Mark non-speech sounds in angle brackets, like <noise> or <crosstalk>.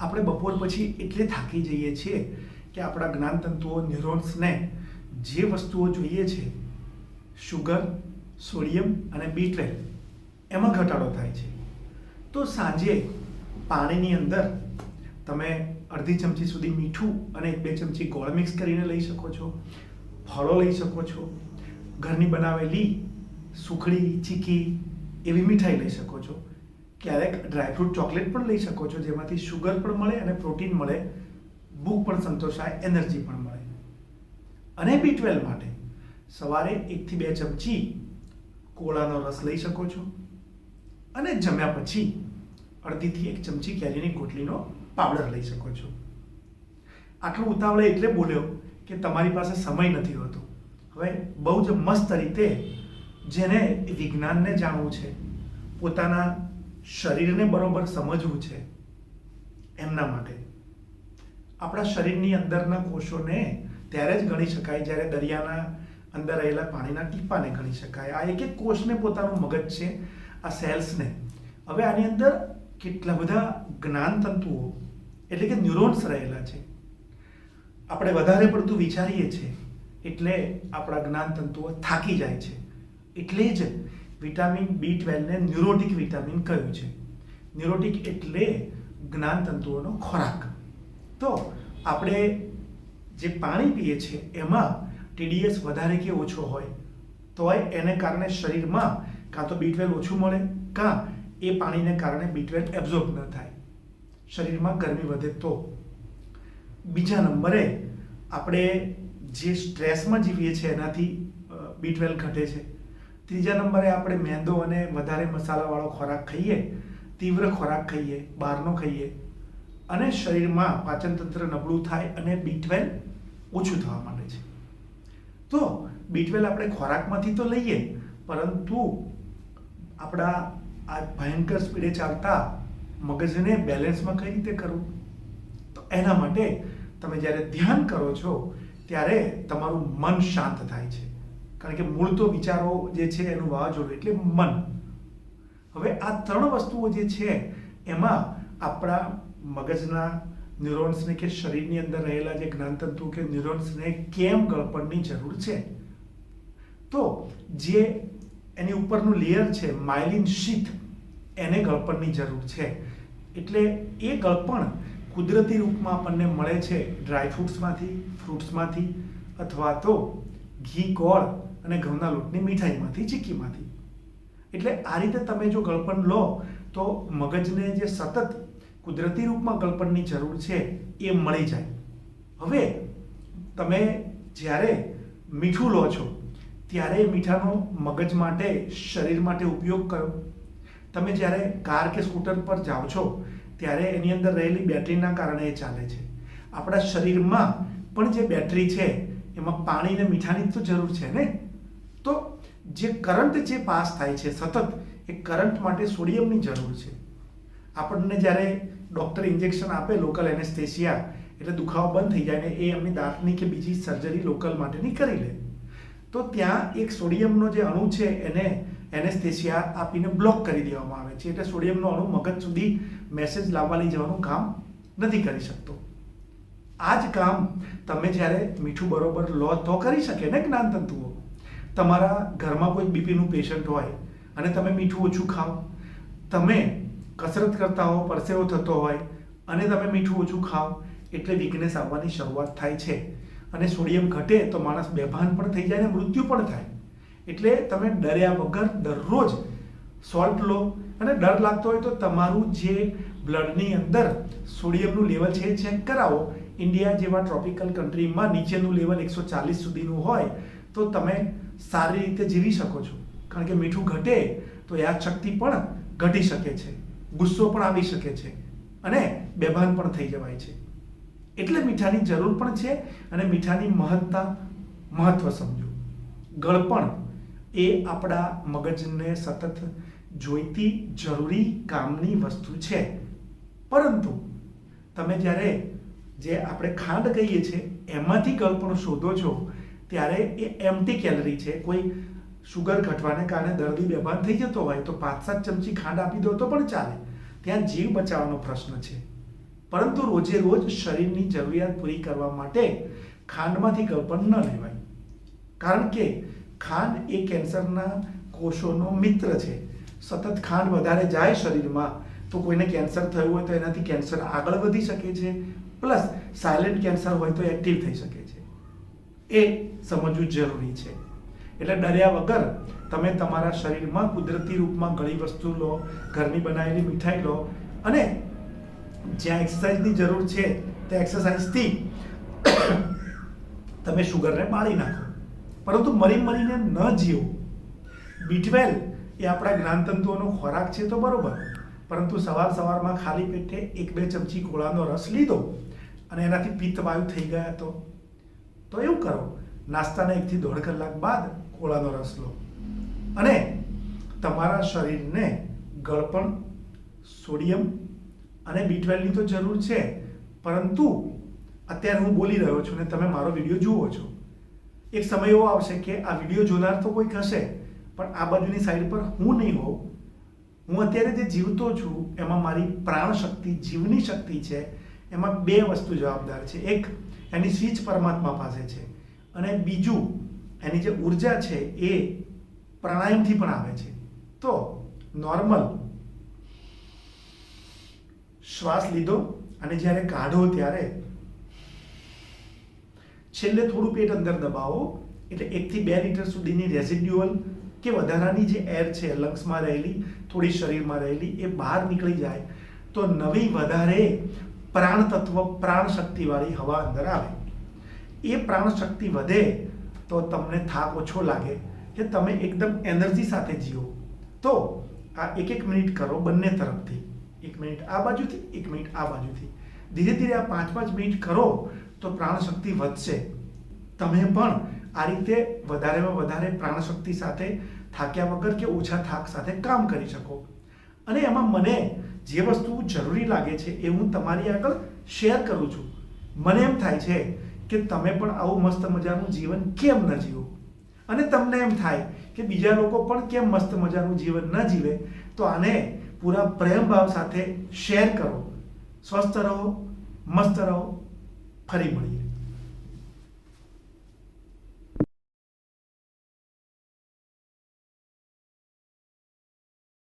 આપણે બપોર પછી એટલે થાકી જઈએ છીએ કે આપણા જ્ઞાનતંતુઓ ન્યુરોન્સને જે વસ્તુઓ જોઈએ છે શુગર સોડિયમ અને બી એમાં ઘટાડો થાય છે. તો સાંજે પાણીની અંદર તમે અડધી ચમચી સુધી મીઠું અને એક બે ચમચી ગોળ મિક્સ કરીને લઈ શકો છો, ફળો લઈ શકો છો, ઘરની બનાવેલી સુખડી, ચીકી એવી મીઠાઈ લઈ શકો છો. ક્યારેક ડ્રાયફ્રૂટ ચોકલેટ પણ લઈ શકો છો, જેમાંથી શુગર પણ મળે અને પ્રોટીન મળે, ભૂખ પણ સંતોષાય એનર્જી પણ મળે. અને બી ટ્વેલ્વ માટે સવારે એકથી બે ચમચી કોળાનો રસ લઈ શકો છો અને જમ્યા પછી અડધીથી એક ચમચી કેરીની ગોટલીનો પાવડર લઈ શકો છો. આટલું ઉતાવળે એટલે બોલ્યો કે તમારી પાસે સમય નથી હોતો. હવે બહુ જ મસ્ત રીતે જેને વિજ્ઞાનને જાણવું છે, પોતાના શરીરને બરોબર સમજવું છે એમના માટે. આપણા શરીરની અંદરના કોષોને ત્યારે જ ગણી શકાય જ્યારે દરિયાના અંદર રહેલા પાણીના ટીપાને ગણી શકાય. આ એક એક કોષને પોતાનું મગજ છે, આ સેલ્સને. હવે આની અંદર કેટલા બધા જ્ઞાનતંતુઓ એટલે કે ન્યુરોન્સ રહેલા છે. આપણે વધારે પડતું વિચારીએ છીએ, એટલે આપણા જ્ઞાનતંતુઓ થાકી જાય છે. એટલે જ વિટામિન બી ટ્વેલ્વને ન્યુરોટિક વિટામિન કહ્યું છે? ન્યુરોટિક એટલે જ્ઞાનતંતુઓનો ખોરાક. તો આપણે જે પાણી પીએ છીએ એમાં ટીડીએસ વધારે કે ઓછો હોય? તોય એને કારણે શરીરમાં કાં તો બી ટ્વેલ્વ ઓછું મળે, કાં એ પાણીને કારણે બી ટ્વેલ્વ એબ્ઝોર્બ ન થાય. શરીરમાં ગરમી વધે તો. બીજા નંબરે આપણે જે સ્ટ્રેસમાં જીવીએ છીએ, એનાથી બી ટ્વેલ્વ ઘટે છે. ત્રીજા નંબરે આપણે મેંદો અને વધારે મસાલાવાળો ખોરાક ખાઈએ, તીવ્ર ખોરાક ખાઈએ, બહારનો ખાઈએ અને શરીરમાં પાચનતંત્ર નબળું થાય અને બી ટ્વેલ્વ ઓછું થવા માંડે છે. તો બી ટ્વેલ્વ આપણે ખોરાકમાંથી તો લઈએ, પરંતુ આપણા આ ભયંકર સ્પીડે ચાલતા મગજને બેલેન્સમાં કઈ રીતે કરવું? તો એના માટે તમે જ્યારે ધ્યાન કરો છો, ત્યારે તમારું મન શાંત થાય છે. કારણ કે મૂળ તો વિચારો જે છે એનું વાવાઝોડું એટલે મન. હવે આ ત્રણ વસ્તુઓ જે છે, એમાં આપણા મગજના ન્યુરોન્સને કે શરીરની અંદર રહેલા જે જ્ઞાનતંતુ કે ન્યુરોન્સને કેમ ગળપણની જરૂર છે? તો જે એની ઉપરનું લેયર છે માઇલિન શીથ એને ગળપણની જરૂર છે. એટલે એ ગળપણ કુદરતી રૂપમાં આપણને મળે છે ડ્રાયફ્રૂટ્સમાંથી ફ્રૂટ્સમાંથી અથવા તો ઘી, ગોળ અને ઘઉંના લોટની મીઠાઈમાંથી, ચીક્કીમાંથી. એટલે આ રીતે તમે જો ગળપણ લો, તો મગજને જે સતત કુદરતી રૂપમાં ગળપણની જરૂર છે, એ મળી જાય. હવે તમે જ્યારે મીઠું લો છો, ત્યારે એ મીઠાનો મગજ માટે, શરીર માટે ઉપયોગ કરો. તમે જ્યારે કાર કે સ્કૂટર પર જાઓ છો, ત્યારે એની અંદર રહેલી બેટરીના કારણે એ ચાલે છે. આપણા શરીરમાં પણ જે બેટરી છે, એમાં પાણી ને મીઠાની તો જરૂર છે ને? તો જે કરંટ જે પાસ થાય છે સતત, એ કરંટ માટે સોડિયમની જરૂર છે. આપણને જ્યારે ડૉક્ટર ઇન્જેક્શન આપે લોકલ એનેસ્થેસિયા, એટલે દુખાવો બંધ થઈ જાય ને એ એમની દાંતની કે બીજી સર્જરી લોકલ માટેની કરી લે. તો ત્યાં એક સોડિયમનો જે અણુ છે એને એનેસ્થેસિયા આપીને બ્લોક કરી દેવામાં આવે છે. એટલે સોડિયમનો અણુ મગજ સુધી મેસેજ લાવવા લઈ જવાનું કામ નથી કરી શકતો. આ જ કામ તમે જ્યારે મીઠું બરોબર લો તો કરી શકે ને જ્ઞાનતંતુઓ? તમારા ઘરમાં કોઈ બીપીનું પેશન્ટ હોય અને તમે મીઠું ઓછું ખાઓ, તમે કસરત કરતા હો, પરસેવો થતો હોય અને તમે મીઠું ઓછું ખાઓ, એટલે વીકનેસ આવવાની શરૂઆત થાય છે. અને સોડિયમ ઘટે તો માણસ બેભાન પણ થઈ જાય ને મૃત્યુ પણ થાય. એટલે તમે ડર્યા વગર દરરોજ સોલ્ટ લો અને ડર લાગતો હોય તો તમારું જે બ્લડની અંદર સોડિયમનું લેવલ છે એ ચેક કરાવો. ઇન્ડિયા જેવા ટ્રોપિકલ કન્ટ્રીમાં નીચેનું લેવલ એકસો ચાલીસ સુધીનું હોય તો તમે સારી રીતે જીવી શકો છો. કારણ કે મીઠું ઘટે તો યાદશક્તિ પણ ઘટી શકે છે. ગુસ્સો પણ આવી શકે છે અને બેભાન પણ થઈ જવાય છે. એટલે મીઠાની જરૂર પણ છે અને મીઠાની મહત્તા મહત્વ સમજો. ગળપણ એ આપણા મગજને સતત જોઈતી જરૂરી કામની વસ્તુ છે. પરંતુ તમે જ્યારે જે આપણે ખાંડ કહીએ છીએ, એમાંથી ગળપણ શોધો છો ત્યારે એ એમટી કેલરી છે. કોઈ શુગર ઘટવાને કારણે દર્દી બેભાન થઈ જતો હોય તો પાંચ સાત ચમચી ખાંડ આપી દો તો પણ ચાલે. ત્યાં જીવ બચાવવાનો પ્રશ્ન છે. પરંતુ રોજે રોજ શરીરની જરૂરિયાત પૂરી કરવા માટે ખાંડમાંથી ગળપણ ન લેવાય. કારણ કે ખાંડ એ કેન્સરના કોષોનો મિત્ર છે. સતત ખાંડ વધારે જાય શરીરમાં તો કોઈને કેન્સર થયું હોય તો એનાથી કેન્સર આગળ વધી શકે છે. પ્લસ સાયલેન્ટ કેન્સર હોય તો એક્ટિવ થઈ શકે છે. એ સમજવું જરૂરી છે. એટલે ડર્યા વગર તમે તમારા શરીરમાં કુદરતી રૂપમાં ઘણી વસ્તુ લો, ઘરની બનાવેલી મીઠાઈ લો અને જ્યાં એક્સરસાઇઝની જરૂર છે તે એક્સરસાઇઝથી <coughs> તમે શુગરને બાળી નાખો. પરંતુ મરી મરીને ન જીવો. બીટવેલ એ આપણા જ્ઞાનતંતુઓનો ખોરાક છે તો બરોબર. પરંતુ સવાર સવારમાં ખાલી પેટે એક બે ચમચી ગોળાનો રસ લીધો અને એનાથી પિત્તવાયુ થઈ ગયા તો? તો એવું કરો. નાસ્તાના એકથી દોઢ કલાક બાદ કોળાનો રસ લો. અને તમારા શરીરને ગળપણ, સોડિયમ અને બી ટ્વેલ્વની તો જરૂર છે. પરંતુ અત્યારે હું બોલી રહ્યો છું ને તમે મારો વીડિયો જુઓ છો. એક સમય એવો આવશે કે આ વીડિયો જોનાર તો કોઈક હશે, પણ આ બાજુની સાઈડ પર હું નહીં હોઉં. હું અત્યારે જે જીવતો છું, એમાં મારી પ્રાણ શક્તિ જીવની શક્તિ છે. એમાં બે વસ્તુ જવાબદાર છે. એક, એની સ્વીચ પરમાત્મા પાસે છે અને બીજું, એની જે ઊર્જા છે એ પ્રાણાયામથી પણ આવે છે. તો નોર્મલ શ્વાસ લીધો અને જ્યારે કાઢો ત્યારે છેલ્લે થોડું પેટ અંદર દબાવો, એટલે એકથી બે લીટર સુધીની રેસિડ્યુઅલ કે વધારાની જે એર છે, લંગ્સમાં રહેલી, થોડી શરીરમાં રહેલી, એ બહાર નીકળી જાય. તો નવી વધારે પ્રાણ તત્વ પ્રાણ શક્તિવાળી હવા અંદર આવે. એ પ્રાણ શક્તિ વધે તો તમને થાક ઓછો લાગે કે તમે એકદમ એનર્જી સાથે જીવો. તો આ એક એક મિનિટ કરો બંને તરફથી. એક મિનિટ આ બાજુથી, એક મિનિટ આ બાજુથી. ધીરે ધીરે આ પાંચ પાંચ મિનિટ કરો તો પ્રાણશક્તિ વધશે. તમે પણ આ રીતે વધારેમાં વધારે પ્રાણશક્તિ સાથે થાક્યા વગર કે ઓછા થાક સાથે કામ કરી શકો. અને એમાં મને જે વસ્તુ જરૂરી લાગે છે એ હું તમારી આગળ શેર કરું છું. મને એમ થાય છે કે તમે પણ આવું મસ્ત મજાનું જીવન કેમ ન જીવો? અને તમને એમ થાય કે બીજા લોકો પણ કેમ મસ્ત મજાનું જીવન ન જીવે? તો આને પૂરા પ્રેમ ભાવ સાથે શેર કરો. સ્વસ્થ રહો, મસ્ત રહો, ફરી મળીએ.